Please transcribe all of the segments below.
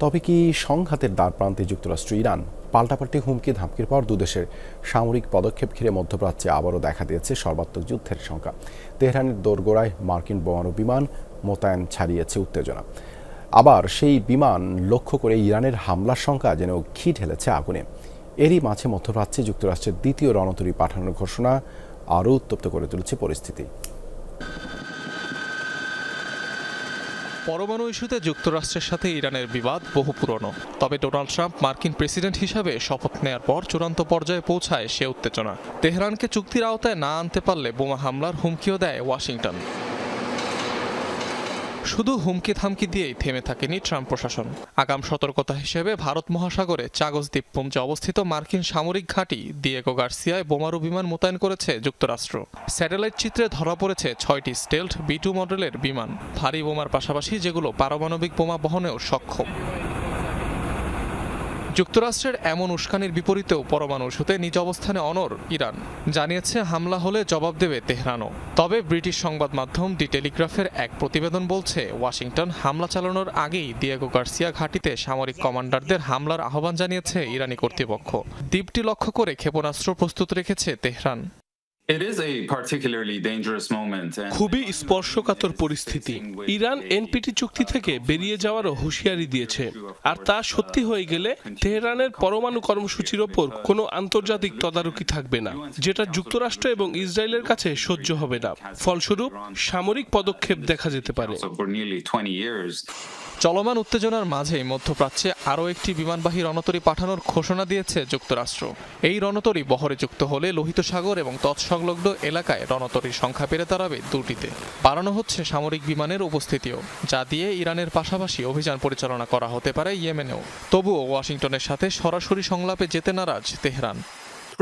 তবে কি সংঘাতের দ্বার প্রান্তে যুক্তরাষ্ট্র ইরান পাল্টাপাল্টি হুমকি ধামকির পর দুদেশের সামরিক পদক্ষেপ ঘিরে মধ্যপ্রাচ্যে আবারও দেখা দিয়েছে সর্বাত্মক যুদ্ধের সংখ্যা। তেহরানের দোরগোড়ায় মার্কিন বোমারু বিমান মোতায়েন ছাড়িয়েছে উত্তেজনা। আবার সেই বিমান লক্ষ্য করে ইরানের হামলার সংখ্যা যেন ঘি ঢেলেছে আগুনে। এরই মাঝে মধ্যপ্রাচ্যে যুক্তরাষ্ট্রের দ্বিতীয় রণতরী পাঠানোর ঘোষণা আরও উত্তপ্ত করে তুলেছে পরিস্থিতি। পরমাণু ইস্যুতে যুক্তরাষ্ট্রের সাথে ইরানের বিবাদ বহু পুরনো। তবে ডোনাল্ড ট্রাম্প মার্কিন প্রেসিডেন্ট হিসাবে শপথ নেয়ার পর চূড়ান্ত পর্যায়ে পৌঁছায় সে উত্তেজনা। তেহরানকে চুক্তির আওতায় না আনতে পারলে বোমা হামলার হুমকিও দেয় ওয়াশিংটন। শুধু হুমকি থামকি দিয়েই থেমে থাকেনি ট্রাম্প প্রশাসন। আগাম সতর্কতা হিসেবে ভারত মহাসাগরে চাগজ দ্বীপপুঞ্জে অবস্থিত মার্কিন সামরিক ঘাঁটি দিয়েগো গার্সিয়ায় বোমারু বিমান মোতায়েন করেছে যুক্তরাষ্ট্র। স্যাটেলাইট চিত্রে ধরা পড়েছে ছয়টি স্টেলথ বি টু মডেলের বিমান। ভারী বোমার পাশাপাশি যেগুলো পারমাণবিক বোমা বহনেও সক্ষম। যুক্তরাষ্ট্রের এমন উস্কানির বিপরীতেও পরমাণু শুতে নিজ অবস্থানে অনর ইরান। জানিয়েছে, হামলা হলে জবাব দেবে তেহরানও। তবে ব্রিটিশ সংবাদ মাধ্যম দি টেলিগ্রাফের এক প্রতিবেদন বলছে, ওয়াশিংটন হামলা চালানোর আগেই দিয়েগো গার্সিয়া ঘাটিতে সামরিক কমান্ডারদের হামলার আহ্বান জানিয়েছে ইরানি কর্তৃপক্ষ। দ্বীপটি লক্ষ্য করে ক্ষেপণাস্ত্র প্রস্তুত রেখেছে তেহরান। খুবই স্পর্শকাতর পরিস্থিতি। ইরান এনপিটি চুক্তি থেকে বেরিয়ে যাওয়ারও হুঁশিয়ারি দিয়েছে। আর তা সত্যি হয়ে গেলে তেহরানের পরমাণু কর্মসূচির ওপর কোনো আন্তর্জাতিক তদারকি থাকবে না যেটা যুক্তরাষ্ট্র এবং ইসরায়েলের কাছে সহ্য হবে না। ফলস্বরূপ সামরিক পদক্ষেপ দেখা যেতে পারে। So for nearly 20 years, চলমান উত্তেজনার মাঝেই মধ্যপ্রাচ্যে আরও একটি বিমানবাহী রণতরী পাঠানোর ঘোষণা দিয়েছে যুক্তরাষ্ট্র। এই রণতরী বহরে যুক্ত হলে লোহিত সাগর এবং তৎসংলগ্ন এলাকায় রণতরীর সংখ্যা বেড়ে দাঁড়াবে দুটিতে। বাড়ানো হচ্ছে সামরিক বিমানের উপস্থিতিও, যা দিয়ে ইরানের পাশাপাশি অভিযান পরিচালনা করা হতে পারে ইয়েমেনেও। তবুও ওয়াশিংটনের সাথে সরাসরি সংলাপে যেতে নারাজ Tehran.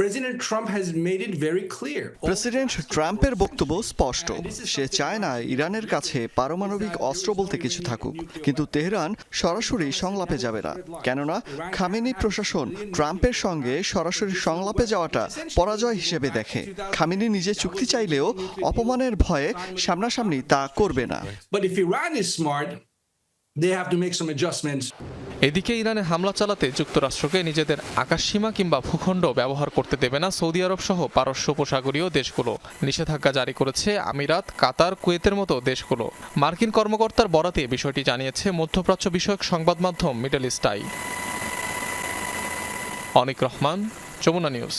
President Trump has made it very clear. President ট্রাম্পের বক্তব্য স্পষ্ট। সে চায় না ইরানের কাছে পারমাণবিক অস্ত্র বলতে কিছু থাকুক। কিন্তু তেহরান সরাসরি সংলাপে যাবে না। কেননা খামেনি প্রশাসন ট্রাম্পের সঙ্গে সরাসরি সংলাপে যাওয়াটা পরাজয় হিসেবে দেখে। খামেনি নিজে চুক্তি চাইলেও অপমানের ভয়ে সামনাসামনি তা করবে না। But if Iran is smart, they have to make some adjustments. এদিকে ইরানে হামলা চালাতে যুক্তরাষ্ট্রকে নিজেদের আকাশসীমা কিংবা ভূখণ্ড ব্যবহার করতে দেবে না সৌদি আরব সহ পারস্য উপসাগরীয় দেশগুলো। নিষেধাজ্ঞা জারি করেছে আমিরাত, কাতার, কুয়েতের মতো দেশগুলো। মার্কিন কর্মকর্তার বরাতে বিষয়টি জানিয়েছে মধ্যপ্রাচ্য বিষয়ক সংবাদ মাধ্যম Middle East Eye Anik Rahman, Jamuna News.